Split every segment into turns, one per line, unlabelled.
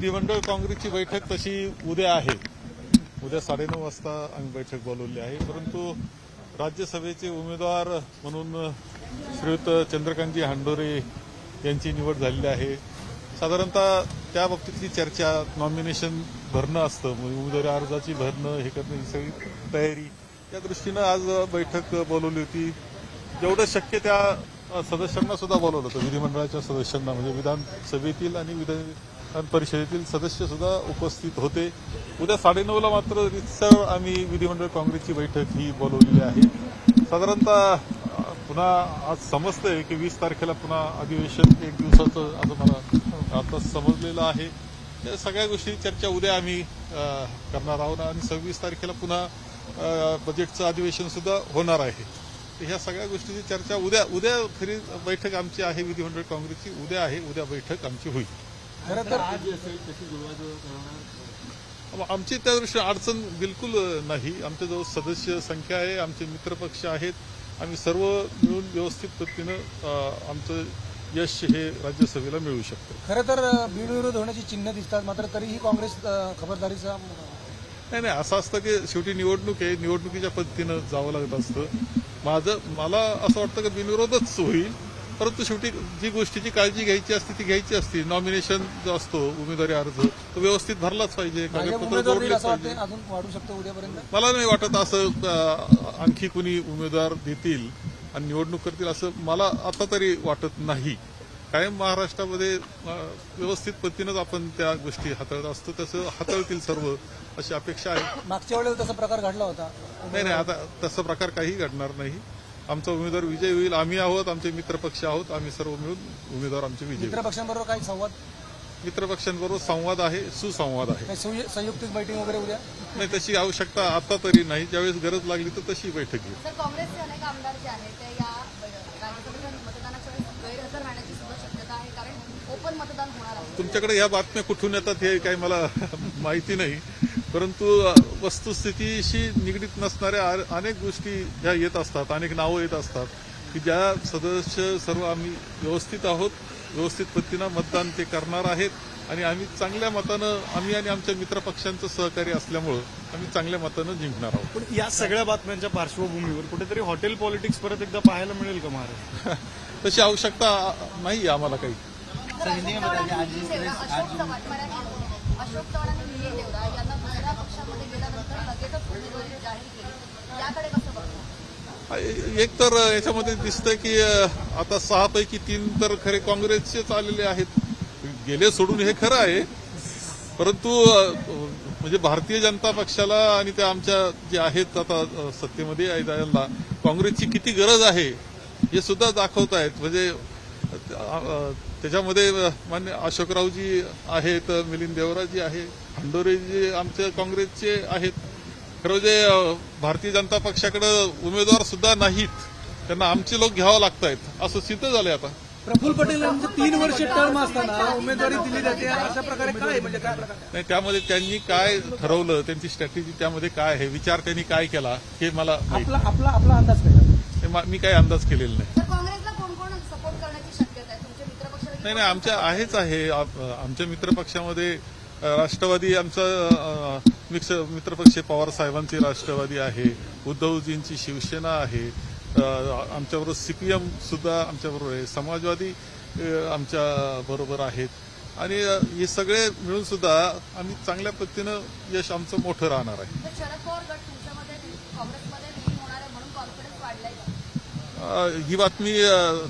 विधिमंडळ काँग्रेसची बैठक तशी उद्या आहे. उद्या साडेनऊ वाजता आम्ही बैठक बोलवली आहे. परंतु राज्यसभेचे उमेदवार म्हणून श्रीयुत चंद्रकांतजी हांडोरे यांची निवड झालेली आहे. साधारणतः त्या बाबतीतली चर्चा नॉमिनेशन भरणं असतं. म्हणजे उमेदवारी अर्जाची भरणं हे करणं ही सगळी तयारी. त्या दृष्टीनं आज बैठक बोलवली होती. जेवढं शक्य त्या सदस्यांना सुद्धा बोलवलं होतं. विधिमंडळाच्या सदस्यांना म्हणजे विधानसभेतील आणि विधान परिषदेतील सदस्य सुद्धा उपस्थित होते. उद्या साडेनऊला मात्र रितसर आम्ही विधिमंडळ काँग्रेसची बैठक ही बोलवलेली आहे. साधारणतः पुन्हा आज समजतंय की वीस तारखेला पुन्हा अधिवेशन एक दिवसाचं असं मला आता समजलेलं आहे. या सगळ्या गोष्टी चर्चा उद्या आम्ही करणार आहोत आणि सव्वीस तारखेला पुन्हा बजेटचं अधिवेशन सुद्धा होणार आहे. ह्या सगळ्या गोष्टीची चर्चा उद्या उद्या खरी बैठक आमची आहे विधिमंडळ काँग्रेसची उद्या आहे उद्या बैठक आमची होईल.
खरं तर
आज असेल तशी
आमची त्या दृष्टीने अडचण बिलकुल नाही. आमच्याजवळ सदस्य संख्या आहे आमचे मित्रपक्ष आहेत. आम्ही सर्व मिळून व्यवस्थित पद्धतीनं आमचं यश हे राज्यसभेला मिळू शकतं.
खरं तर अ, बिनविरोध होण्याची चिन्ह दिसतात मात्र तरीही काँग्रेस खबरदारीचा
नाही नाही असं असतं की शेवटी निवडणूक आहे निवडणुकीच्या पद्धतीनं जावं लागत असतं. माझं मला असं वाटतं की बिनविरोधच होईल. परंतु शेवटी जी गोष्टीची काळजी घ्यायची असते ती घ्यायची असते. नॉमिनेशन जो असतो उमेदवारी अर्ज तो व्यवस्थित भरलाच पाहिजे. कागदपत्र जोडलेच पाहिजे.
वाटतं अजून वाढू शकतो उद्यापर्यंत?
मला नाही वाटत असं आणखी कुणी उमेदवार देतील आणि निवडणूक करतील असं मला आता तरी वाटत नाही. कायम महाराष्ट्रामध्ये व्यवस्थित पद्धतीनंच आपण त्या गोष्टी हाताळत असतो. तसं हाताळतील सर्व अशी अपेक्षा आहे.
मागच्या वेळेला तसा प्रकार घडला होता.
नाही नाही आता तसा प्रकार काही घडणार नाही. आमचा उमेदवार विजय होईल आम्ही आहोत आमचे मित्रपक्ष आहोत आम्ही सर्व मिळून उमेदवार आमचे विजय
मित्र
होईल.
पक्षांबरोबर काही संवाद?
मित्रपक्षांबरोबर संवाद आहे सुसंवाद आहे.
काही संयु- संयुक्तिक बैठक वगैरे उद्या?
नाही तशी आवश्यकता आता तरी नाही. ज्यावेळेस गरज लागली तर तशी बैठक घेऊ.
तर काँग्रेसचे अनेक आमदार जे आहेत ते या राज्यसभेच्या मतदानाच्या वेळेस गैरहजर राहण्याची सुद्धा शक्यता आहे कारण ओपन मतदान होणार आहे.
तुमच्याकडे ह्या बातम्या कुठून येतात हे काही मला माहिती नाही. परंतु वस्तुस्थितीशी निगडीत नसणाऱ्या अनेक गोष्टी ह्या येत असतात अनेक नावं येत असतात की ज्या सदस्य सर्व आम्ही व्यवस्थित आहोत व्यवस्थित पद्धतीनं मतदान ते करणार आहेत आणि आम्ही चांगल्या मतानं आम्ही आणि आमच्या मित्रपक्षांचं सहकार्य असल्यामुळं आम्ही चांगल्या मतानं जिंकणार आहोत.
पण या सगळ्या बातम्यांच्या पार्श्वभूमीवर कुठेतरी हॉटेल पॉलिटिक्स परत एकदा पाहायला मिळेल का महाराष्ट्र
तशी आवश्यकता नाही आम्हाला काही.
उमेदवारी जाहीर केली याकडे कसं बघतो
एक तर याच्यामध्ये दिसतंय की आता सहा पैकी तीन तर खरे काँग्रेसचेच आलेले आहेत. गेले सोडून हे खरं आहे. परंतु म्हणजे भारतीय जनता पक्षाला आणि त्या आमच्या जे आहेत आता सत्तेमध्ये यायला काँग्रेसची किती गरज आहे हे सुद्धा दाखवत आहेत. म्हणजे त्याच्यामध्ये मान्य अशोकरावजी आहेत मिलिंद देवराजी आहे खंडोरेजी आमच्या काँग्रेसचे आहेत. खरं म्हणजे भारतीय जनता पक्षाकडे उमेदवार सुद्धा नाहीत. त्यांना आमचे लोक घ्यावं लागत आहेत असं सिद्ध झालंय आता.
प्रफुल्ल पटेल यांचं तीन वर्ष टर्म असताना उमेदवारी दिली जाते. अशा प्रकारे काय म्हणजे काय प्रकार?
नाही त्यामध्ये त्यांनी काय ठरवलं त्यांची स्ट्रॅटेजी त्यामध्ये काय आहे विचार त्यांनी काय केला हे मला
आपला आपला आपला अंदाज काय?
हे मा- काही अंदाज केलेला नाही.
तर काँग्रेसला कोण कोण सपोर्ट करण्याची शक्यता आहे? तुमचे मित्रपक्ष
नाही नाही आमच्या आहेच आहे. आमच्या मित्रपक्षामध्ये राष्ट्रवादी आमचा मिक्स मित्रपक्ष पवार साहेबांची राष्ट्रवादी आहे उद्धवजींची शिवसेना आहे अ, आमच्याबरोबर सीपीएम सुद्धा आमच्याबरोबर आहे समाजवादी आमच्या बरोबर आहेत. आणि हे सगळे मिळून सुद्धा आम्ही चांगल्या पद्धतीनं यश आमचं मोठं राहणार आहे. ही बातमी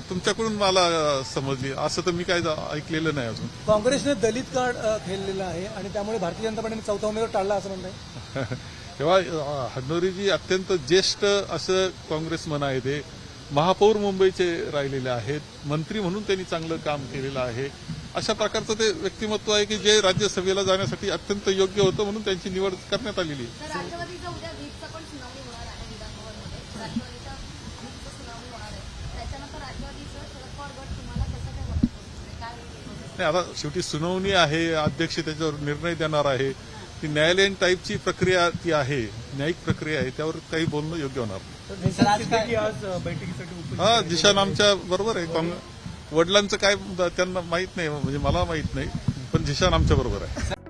तुमच्याकडून मला समजली. असं तर मी काय ऐकलेलं नाही अजून.
काँग्रेसने दलित कार्ड खेळलेलं आहे आणि त्यामुळे भारतीय जनता पार्टीने चौथा उमेदवार टाळला असं म्हणताय.
तेव्हा अ, हडनोरीजी अत्यंत ज्येष्ठ असं काँग्रेसमन आहे ते महापौर मुंबईचे राहिलेले आहेत. मंत्री म्हणून त्यांनी चांगलं काम केलेलं आहे. अशा प्रकारचं ते व्यक्तिमत्व आहे की जे राज्यसभेला जाण्यासाठी अत्यंत योग्य होतं म्हणून त्यांची निवड करण्यात आलेली आहे
तर राष्ट्रवादीचं उद्या व्हीपचं पण सुनावणी होणार आहे विधानभवनमध्ये राष्ट्रवादीच्या व्हीपचं सुनावणी होणार आहे त्याच्यानंतर राष्ट्रवादीचं शरद पवार गट तुम्हाला कसं काय मदत करू शकते काय होईल?
नाही आता शेवटी सुनावणी आहे अध्यक्ष त्याच्यावर निर्णय देणार आहे. ती न्यायालयीन टाईपची प्रक्रिया ती आहे न्यायिक प्रक्रिया आहे त्यावर काही बोलणं योग्य होणार हा दिशान आमच्या बरोबर आहे. वडिलांचं काय त्यांना माहीत नाही म्हणजे मला माहीत नाही पण झिशान आमच्या बरोबर आहे.